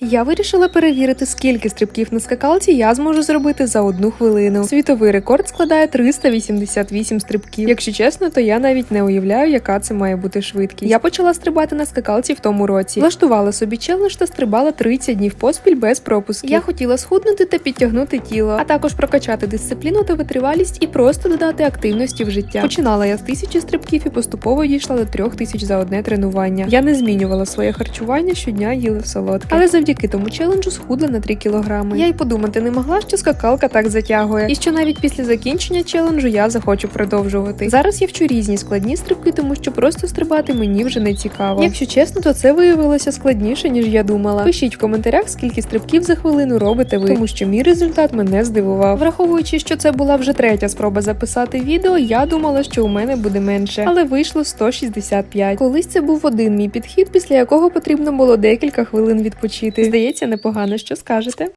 Я вирішила перевірити, скільки стрибків на скакалці я зможу зробити за одну хвилину. Світовий рекорд складає 388 стрибків. Якщо чесно, то я навіть не уявляю, яка це має бути швидкість. Я почала стрибати на скакалці в тому році. Влаштувала собі челендж та стрибала 30 днів поспіль без пропусків. Я хотіла схуднути та підтягнути тіло, а також прокачати дисципліну та витривалість і просто додати активності в життя. Починала я з тисячі стрибків і поступово дійшла до трьох тисяч за одне тренування. Я не змінювала своє харчування щодня їла солодке, але завдяки тому челенджу схудла на 3 кілограми. Я й подумати не могла, що скакалка так затягує, і що навіть після закінчення челенджу я захочу продовжувати. Зараз я вчу різні складні стрибки, тому що просто стрибати мені вже не цікаво. Якщо чесно, то це виявилося складніше ніж я думала. Пишіть в коментарях, скільки стрибків за хвилину робите ви, тому що мій результат мене здивував. Враховуючи, що це була вже третя спроба записати відео, я думала, що у мене буде менше, але вийшло 165. Колись це був один мій підхід, після якого потрібно було декілька хвилин відпочити. Здається, непогано, що скажете.